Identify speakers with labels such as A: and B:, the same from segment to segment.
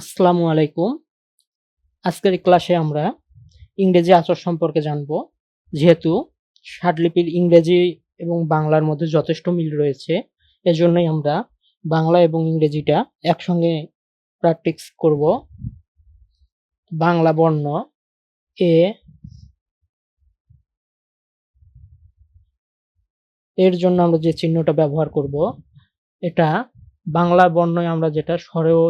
A: আসসালামু আলাইকুম। আজকের ক্লাসে আমরা ইংরেজি আচর সম্পর্কে জানব। যেহেতু ষাটলিপির ইংরেজি এবং বাংলার মধ্যে যথেষ্ট মিল রয়েছে, এজন্যই আমরা বাংলা এবং ইংরেজিটা একসঙ্গে প্র্যাকটিস করব। বাংলা বর্ণ এ এর জন্য আমরা যে চিহ্নটা ব্যবহার করব, এটা বাংলা বর্ণে আমরা যেটা স্বরেও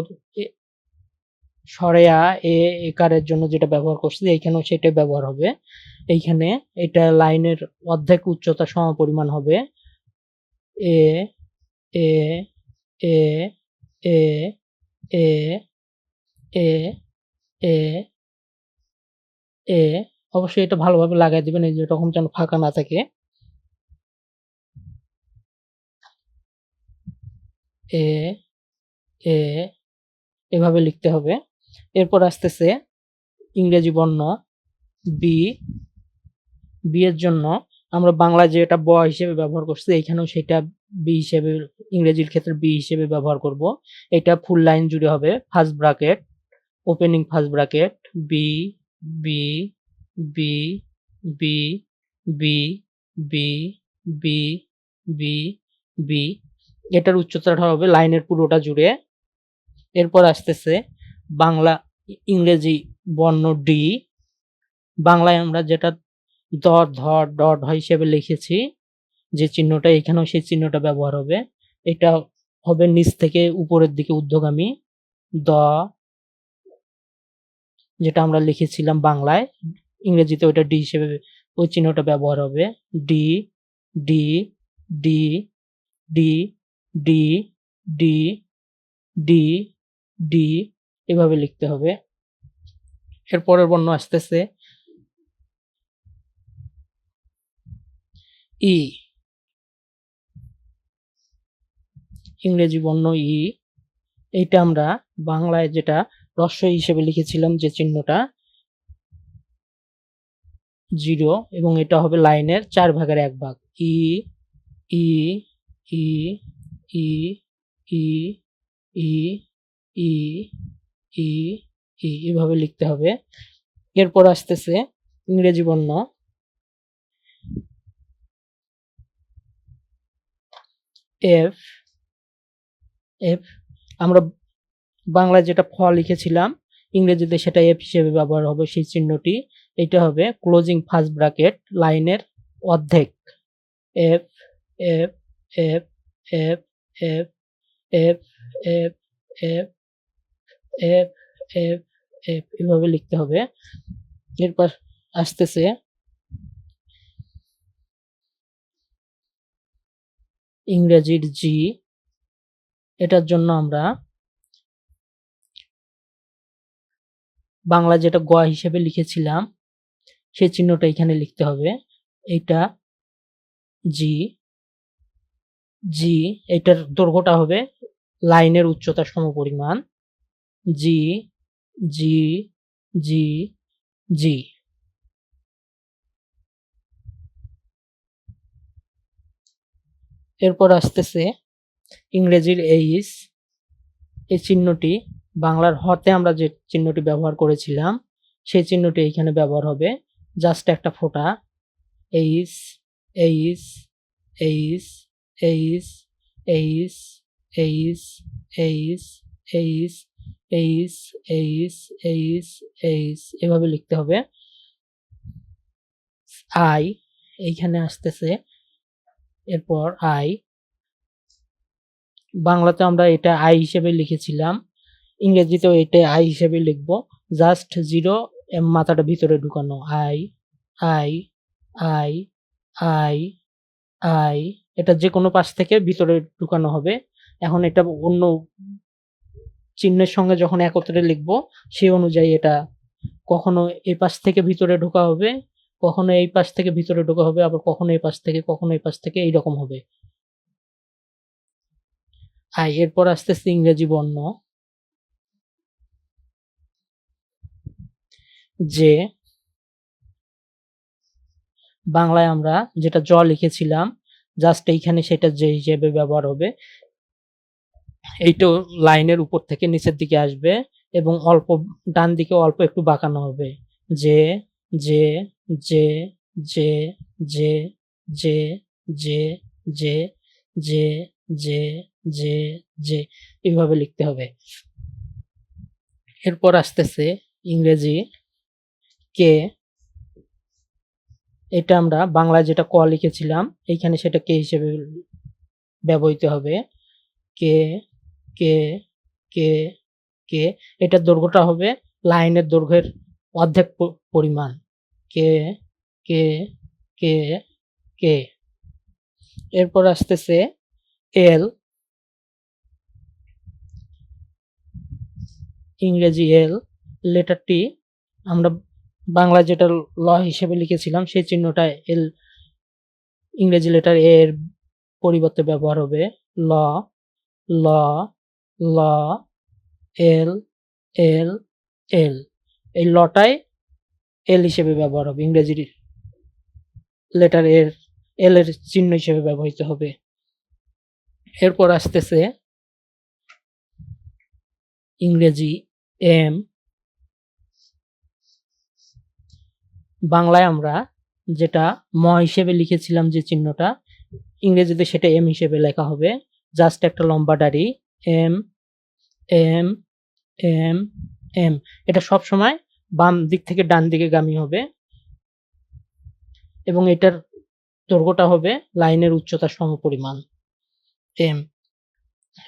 A: সরেয়া এ একারের জন্য যেটা ব্যবহার করছি, এইখানেও সেটাই ব্যবহার হবে। এইখানে এটা লাইনের অর্ধেক উচ্চতা সমপরিমাণ হবে। এ এ এ এ এ এ এ এ। অবশ্যই এটা ভালোভাবে লাগাই দিবেন, এই যে এরকম যেন ফাঁকা না থাকে। এ এ, এভাবে লিখতে হবে। এরপর আসতেছে ইংরেজি বর্ণ বি বিয়ের জন্য আমরা বাংলা যেটা ব হিসেবে ব্যবহার করছি, এইখানেও সেটা বি হিসেবে, ইংরেজির ক্ষেত্রে বি হিসেবে ব্যবহার করব। এটা ফুল লাইন জুড়ে হবে first bracket opening first bracket B B B B B B B B B এটার উচ্চতাটা হবে লাইনের পুরোটা জুড়ে। এরপর আসতেছে বাংলা ইংরেজি বর্ণ ডি। বাংলায় আমরা যেটা দ ধ ড হিসেবে লিখেছি, যে চিহ্নটা, এখানেও সেই চিহ্নটা ব্যবহার হবে। এটা হবে নিচ থেকে উপরের দিকে ঊর্ধ্বগামী দ, যেটা আমরা লিখেছিলাম বাংলায়, ইংরেজিতে ওইটা ডি হিসেবে, ওই চিহ্নটা ব্যবহার হবে। D D D D D D D D এভাবে লিখতে হবে। এর পরের বর্ণ আসতেছে। ই। ইংরেজি বর্ণ ই। এইটা আমরা বাংলায় যেটা রস্বই হিসেবে লিখেছিলাম যে চিহ্নটা, জিরো, এবং এটা হবে লাইনের চার ভাগের এক ভাগ। ই ই ই ই ই ই ই ই ই এভাবে লিখতে হবে। এরপর আসতেছে ইংরেজি বর্ণ। এফ এফ, আমরা বাংলায় যেটা ফ লিখেছিলাম, ইংরেজিতে সেটা এফ হিসেবে ব্যবহার হবে, সেই চিহ্নটি। এটা হবে ক্লোজিং ফার্স্ট ব্র্যাকেট লাইনের অর্ধেক। F F F F F F F F F F F এভাবে লিখতে হবে। এরপর আসতেছে। ইংরেজির জি এটার জন্য আমরা বাংলা যেটা গ হিসেবে লিখেছিলাম সেই চিহ্নটা এখানে লিখতে হবে। এইটা জি জি এটার দৈর্ঘ্যটা হবে লাইনের উচ্চতা সমপরিমাণ। জি জি জি জি। এরপর আসতেছে ইংরেজির এইস, এই চিহ্নটি বাংলার হতে আমরা যে চিহ্নটি ব্যবহার করেছিলাম, সেই চিহ্নটি এইখানে ব্যবহার হবে। জাস্ট একটা ফোঁটা। H H H H H H H H H H H H এভাবে লিখতে হবে। আই এইখানে আসতেছে। এরপর আই বাংলাতে আমরা এটা আই হিসেবে লিখেছিলাম। ইংরেজিতেও এটা আই হিসেবে লিখব। জাস্ট জিরো মাথাটা ভিতরে ঢুকানো। I I I I I এটা যে কোনো পাশ থেকে ভিতরে ঢুকানো হবে। এখন এটা অন্য চিহ্নের সঙ্গে যখন একত্রে লিখব সেই অনুযায়ী এটা কখনো এই পাশ থেকে ভিতরে ঢোকা হবে, কখনো এই পাশ থেকে ভিতরে ঢোকা হবে, আবার কখনো এই পাশ থেকে, কখনো এই পাশ থেকে এইরকম হবে। আই, এরপর আসতেছে ইংরেজি বর্ণ। যে বাংলায় আমরা যেটা জ লিখেছিলাম জাস্ট এইখানে সেটা যে হিসেবে ব্যবহার হবে। এইটাও লাইনের উপর থেকে নিচের দিকে আসবে এবং অল্প ডান দিকে অল্প একটু বাঁকানো হবে যে যে যে যে যে যে যে যে যে যে যে যে এইভাবে লিখতে হবে এরপর আসতেছে ইংরেজি কে এটা আমরা বাংলায় যেটা ক লিখেছিলাম এইখানে সেটা কে হিসেবে ব্যবহৃত হবে কে কে কে কে এটার দৈর্ঘ্যটা হবে লাইনের দৈর্ঘ্যের অর্ধেক পরিমাণ। কে কে কে কে। এরপর আসতেছে এল। ইংরেজি এল। লেটারটি আমরা বাংলা যেটা ল হিসেবে লিখেছিলাম, সেই চিহ্নটা এল, ইংরেজি লেটার এর পরিবর্তে ব্যবহার হবে ল ল ল, এল এল এল। এই লটাই এল হিসেবে ব্যবহার হবে ইংরেজি লেটার এর, এল এর চিহ্ন হিসেবে ব্যবহৃত হবে। এরপর আসতেছে ইংরেজি এম। বাংলায় আমরা যেটা ম হিসেবে লিখেছিলাম যে চিহ্নটা, ইংরেজিতে সেটা এম হিসেবে লেখা হবে। জাস্ট একটা লম্বা দাড়ি এম এম এম এম। এটা সব সময় বাম দিক থেকে ডান দিকে গামী হবে। এবং এটার দৈর্ঘ্যটা হবে লাইনের উচ্চতার সমপরিমাণ, এম।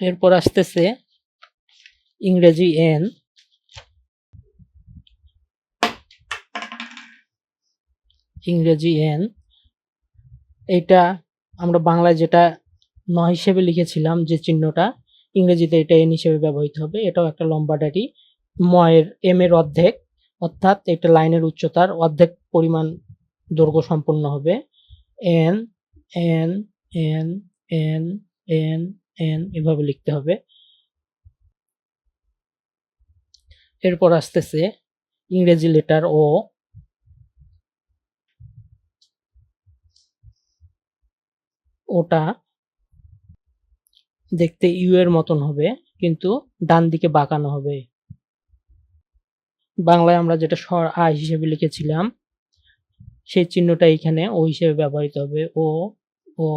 A: এরপর আসতেছে ইংরেজি এন। ইংরেজি এন। এইটা আমরা বাংলায় যেটা ন হিসেবে লিখেছিলাম যে চিহ্নটা ইংরেজিতে এটা এন হিসেবে ব্যবহৃত হবে। এটাও একটা লম্বা ডাটি। ময়ের এম এর অর্ধেক, অর্থাৎ এটা লাইনের উচ্চতার অর্ধেক পরিমাণ দৈর্ঘ্য সম্পন্ন হবে। N N N N N N এভাবে লিখতে হবে। এরপর আসতেছে ইংরেজি লেটার ও ওটা দেখতে ইউ এর মতন হবে কিন্তু ডান দিকে বাঁকানো হবে বাংলায় আমরা যেটা স্বর আ হিসেবে লিখেছিলাম সেই চিহ্নটা এখানে ও হিসেবে ব্যবহৃত হবে ও ও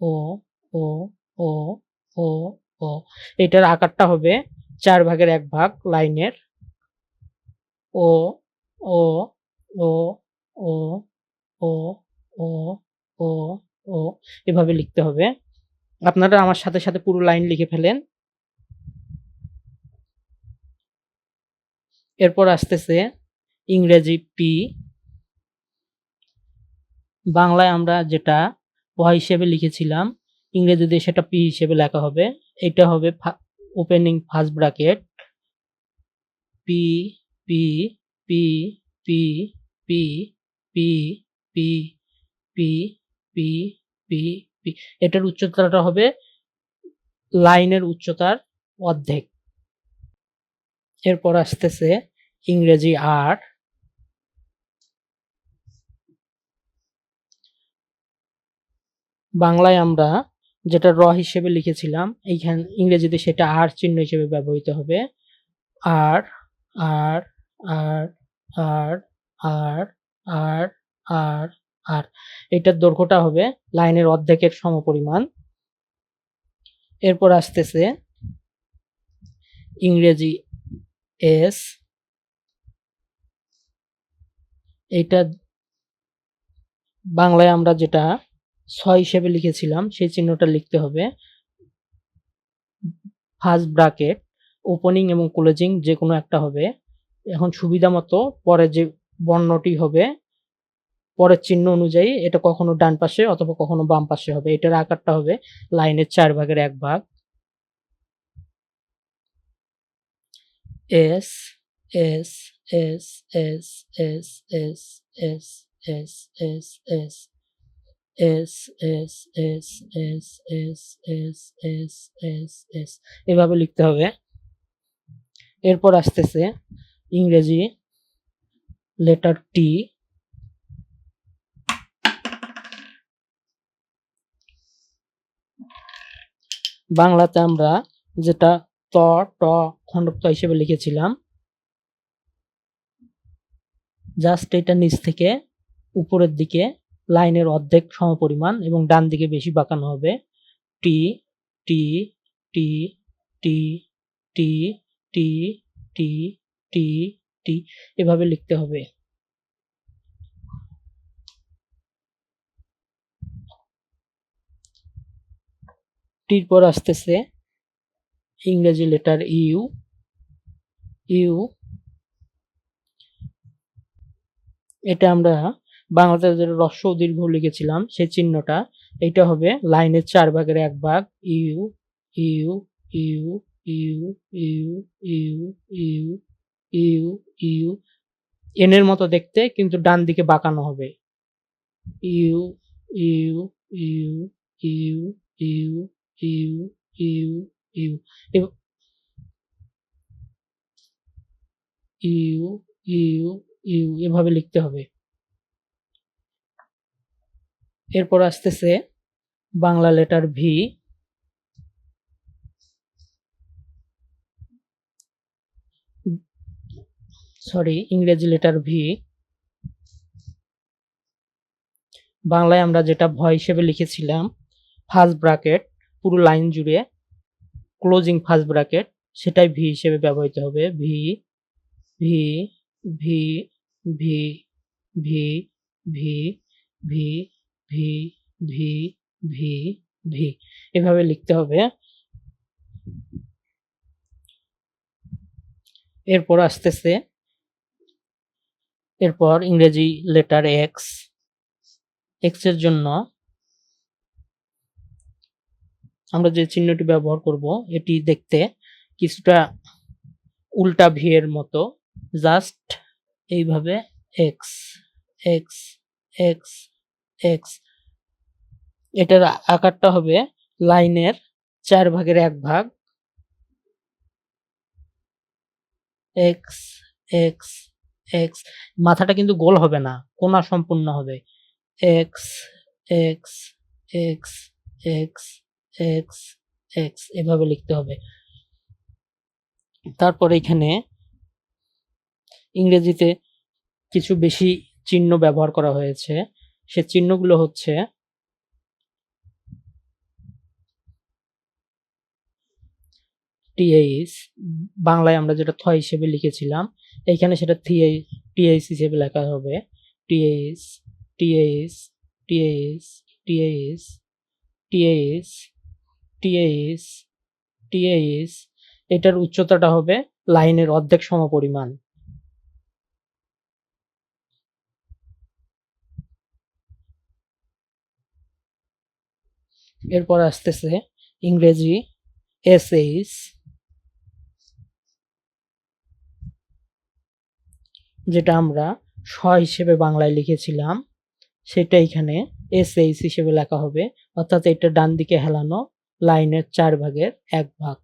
A: ও ও ও ও ও এটার আকারটা হবে চার ভাগের এক ভাগ লাইনের ও ও ও ও ও ও ও এভাবে লিখতে হবে আপনারা আমার সাথে সাথে পুরো লাইন লিখে ফেলেন এরপর আসতেছে ইংরেজি পি বাংলায় আমরা যেটা প হিসেবে লিখেছিলাম ইংরেজিতে সেটা পি হিসেবে লেখা হবে এটা হবে opening first bracket P P P P P P P P P P P এটার উচ্চতাটা হবে লাইনের উচ্চতার অর্ধেক। এরপর আসতেছে ইংরেজি আর। বাংলায় আমরা যেটা র হিসেবে লিখেছিলাম, এইখান, ইংরেজিতে সেটা আর চিহ্ন হিসেবে ব্যবহৃত হবে। আর আর আর আর আর আর আর আর এটার দৈর্ঘ্যটা হবে লাইনের অর্ধেকের সমপরিমাণ। এরপর আসতেছে ইংরেজি এস। এইটা বাংলায় আমরা যেটা ছয় হিসেবে লিখেছিলাম, সেই চিহ্নটা লিখতে হবে। ফার্স্ট ব্রাকেট ওপেনিং এবং ক্লোজিং যে কোনো একটা হবে। এখন সুবিধা মতো পরে যে বর্ণটি হবে পরের চিহ্ন অনুযায়ী এটা কখনো ডান পাশে অথবা কখনো বাম পাশে হবে এটার আকারটা হবে লাইনের চার ভাগের এক ভাগ S S S S S S S S S S S S S S S S S S S এভাবে লিখতে হবে এরপর আসতেছে ইংরেজি লেটার টি বাংলাতে আমরা যেটা ত, ট খণ্ডক্ত হিসেবে লিখেছিলাম জাস্ট এটা নিচ থেকে উপরের দিকে লাইনের অর্ধেক সমপরিমাণ এবং ডান দিকে বেশি বাঁকানো হবে। টি টি টি টি টি টি টি টি টি, এভাবে লিখতে হবে। টির পর আসতেছে ইংরেজি লেটার ইউ ইউ এটা আমরা বাংলাতে রস্য দীর্ঘ লিখেছিলাম সেই চিহ্নটা এইটা হবে লাইনের চার ভাগের এক ভাগ U U U U U U U U U এনের মতো দেখতে কিন্তু ডান দিকে বাঁকানো হবে U U U U U U U U U U U এভাবে লিখতে হবে। এরপর আসতেছে বাংলা লেটার ভি। সরি, ইংরেজি লেটার ভি। বাংলায় আমরা যেটা ভয় হিসেবে লিখেছিলাম, ফার্স্ট ব্রাকেট পুরো লাইন জুড়ে ক্লোজিং ফার্স্ট ব্রাকেট সেটাই ভি হিসেবে ব্যবহৃত হবে V V V V V V V V V V V এভাবে লিখতে হবে এরপর আসতেছে এরপর ইংরেজি লেটার এক্স এক্সের জন্য আমরা যে চিহ্নটি ব্যবহার করব, এটি দেখতে কিছুটা উল্টা ভি এর মতো। জাস্ট এইভাবে এক্স এক্স এক্স এক্স এটার আকারটা হবে লাইনের চার ভাগের এক ভাগ। এক্স এক্স এক্স মাথাটা কিন্তু গোল হবে না, কোনা সম্পূর্ণ হবে। X X X X X X এভাবে লিখতে হবে। তারপর এখানে ইংরেজিতে কিছু বেশি চিহ্ন ব্যবহার করা হয়েছে। সে চিহ্নগুলো হচ্ছে টিএইচ বাংলায় আমরা যেটা থ হিসেবে লিখেছিলাম, এইখানে সেটা টিএইচ হিসেবে লেখা হবে। TH TH TH TH TH TH TH, এটার উচ্চতাটা হবে লাইনের অর্ধেক সমপরিমাণ। এরপর আসতেছে ইংরেজি এস এসএইচ। যেটা আমরা স হিসেবে বাংলায় লিখেছিলাম, সেটা এখানে এসএইচ হিসেবে লেখা হবে। অর্থাৎ এটা ডান দিকে হেলানো লাইনের চার ভাগের এক ভাগ।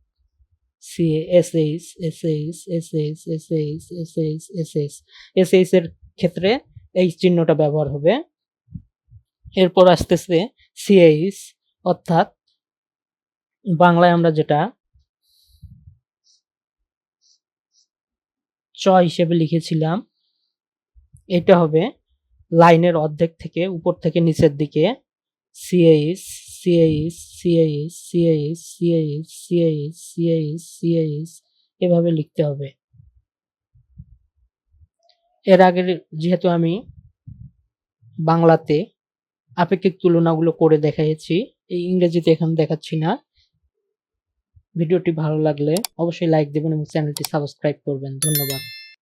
A: C SH SH SH SH SH SH SH এর ক্ষেত্রে এই চিহ্নটা ব্যবহার হবে। এরপর আসতেছে সিএইচ অর্থাৎ বাংলায় আমরা যেটা চ হিসেবে লিখেছিলাম, এটা হবে লাইনের অর্ধেক থেকে উপর থেকে নিচের দিকে C H C H C H C H C H C H C H C H এভাবে লিখতে হবে। এর আগে যেহেতু আমি বাংলাতে আপেক্ষিক তুলনাগুলো করে দেখাইছি, এই ইংরেজিতে এখন দেখাচ্ছি না। ভিডিওটি ভালো লাগলে অবশ্যই লাইক দেবেন এবং চ্যানেলটি সাবস্ক্রাইব করবেন। ধন্যবাদ।